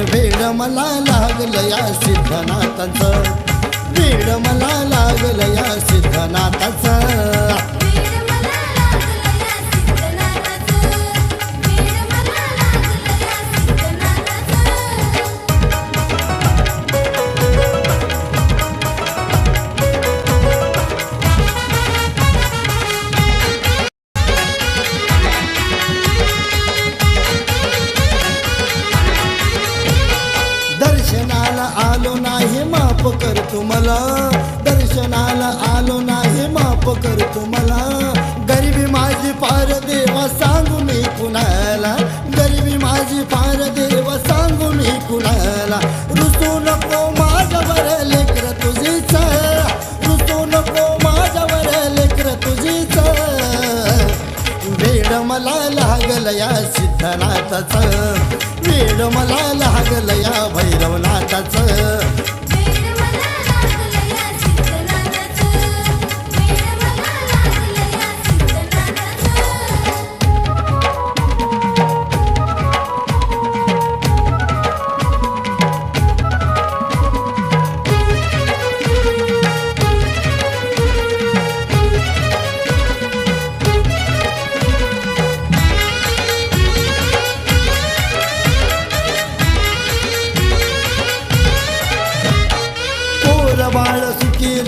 मला लागलं या सिद्धनाथाचं. वेळ मला लागलं या सिद्धनाथाचं. माफ कर तुम्हाला. दर्शनाला आलो नाही माफ कर तुम्हाला. गरिबी माझी फार देवा सांगू मी कुणाला. गरिबी माझी फार देवा सांगू मी कुणाला. रुसू नको माझ्यावर लेकर तुझीच रुसू नको माझ्यावर लेकर तुझीच वेड मला लागल या सिद्धनाथाच. वेड मला लागल या भैरवनाथाच.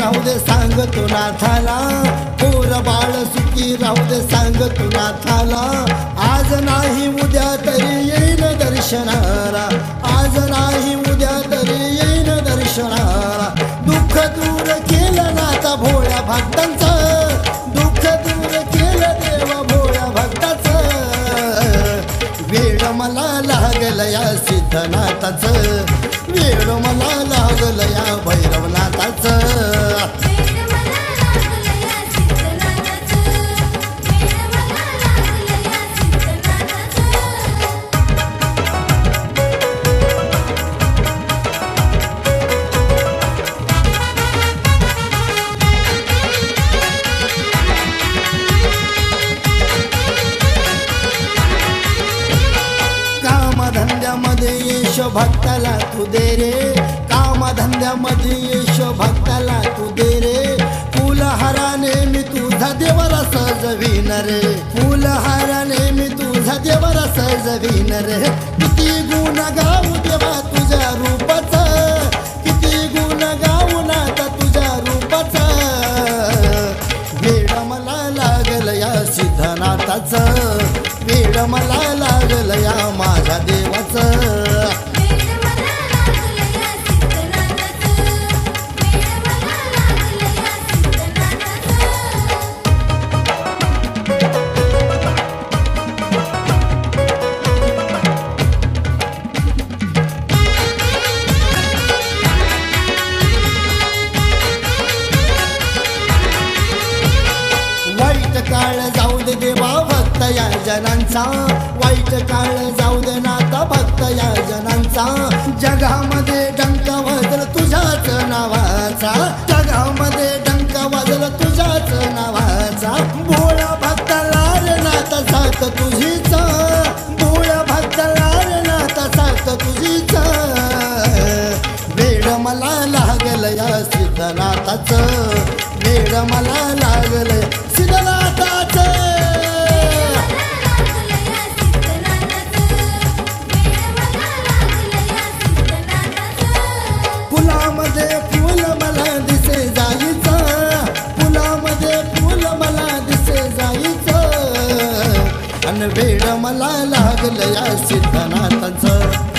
राहू दे सांगतो नाथाला. पोर बाळ सुखी राहू दे सांगतो नाथाला. आज नाही उद्या तरी येईन दर्शनाला. आज नाही उद्या तरी येईन दर्शनाला. दुःख दूर केलं नाचा भोळ्या भक्तांचा. दुःख दूर केलं देवा भोळ्या भक्ताचं. वेळ मला लागल या सिद्धनाथाचं. वेळ मला लागल या भक्ताला तू दे रे. कामधंद्यामध्ये यश भक्ताला तू दे रे. फुलहाराने मी तुझा देवाला सजवीन रे. फुलहाराने मी तुझा देवाला सजवीन रे. किती गुण गाऊ देवा तुझ्या रूपाच. किती गुण गाऊ नाता तुझ्या रूपाच. वेड मला लागल या सिद्धनाथाचं वेड मला जनांचा. वाईट काळ जाऊ दे नाता भक्त या जनांचा. जगामध्ये डंक वाजल तुझ्याच नावाचा. जगामध्ये डंक वाजल तुझ्याच नावाचा. भोळा भक्त लाल नाता सात तुझीच. भोळा भक्त लाल नाता सात तुझीच. वेळ मला लागल या सिद्धनाथाच. वेळ मला लागल मला लागलं या सिद्धनाथांचं